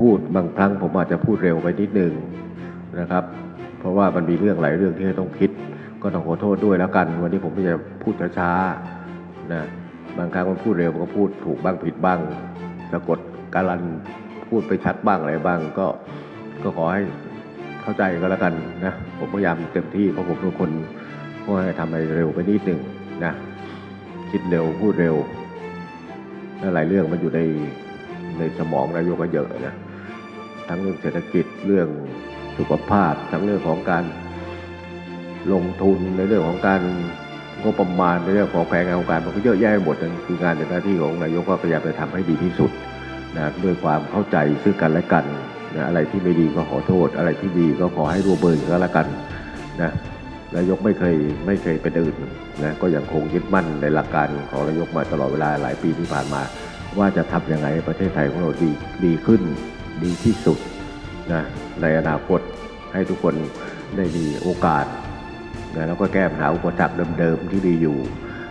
พูดบางครั้งผมอาจจะพูดเร็วไปนิดนึงนะครับ เพราะว่ามันมีเรื่องหลายเรื่องที่ต้องคิด ก็ต้องขอโทษด้วยแล้วกัน วันนี้ผมจะพูดช้าๆนะบางครั้งมันพูดเร็วมันก็พูดถูกบ้างผิดบ้างสะกดการันพูดไปชัดบ้างอะไรบ้าง ก็ก็ขอให้เข้าใจก็แล้วกันนะผมพยายามเต็มที่เพราะผมเป็นคนก็ให้ทำอะไรเร็วไปนิดหนึ่งนะคิดเร็วพูดเร็วและหลายเรื่องมันอยู่ใน ในสมองนายกก็เยอะนะทั้งเรื่องเศรษฐกิจเรื่องสุขภาพ ทั้งเรื่องของการลงทุนในเรื่องของการงบประมาณในเรื่องของแผนงานของการมันก็เยอะแยะไปหมดนั่นคืองานในหน้าที่ของนายกก็พยายามจะทำให้ดีที่สุดนะด้วยความเข้าใจซึ่งกันและกันนะอะไรที่ไม่ดีก็ขอโทษ อะไรที่ดีก็ขอให้ร่วมมือกันแล้วกันนะนายกไม่เคยไม่เคยเป็นอื่นนะก็ยังคงยึดมั่นในหลักการของนายกมาตลอดเวลาหลายปีที่ผ่านมา ว่าจะทำยังไงประเทศไทยของเราดีดีขึ้นดีที่สุดนะในอนาคตให้ทุกคนได้มีโอกาสนะแล้วก็แก้ปัญหาอุปสรรคเดิมๆที่มีอยู่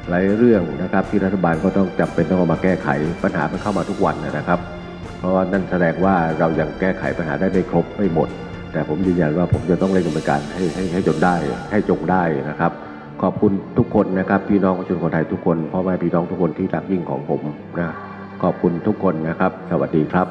หลายเรื่องนะครับที่รัฐบาลก็ต้องจำเป็นต้องมาแก้ไขปัญหามันเข้ามาทุกวันนะครับ เพราะว่านั่นแสดงว่าเรายังแก้ไขปัญหาได้ไม่ครบไม่หมด แต่ผมยืนยันว่าผมจะต้องเร่งดำเนินการให้ให้ให้จนได้ให้จงได้นะครับ ขอบคุณทุกคนนะครับพี่น้องประชาชนคนไทยทุกคนพ่อแม่พี่น้องทุกคนที่รักยิ่งของผมนะ ขอบคุณทุกคนนะครับ สวัสดีครับ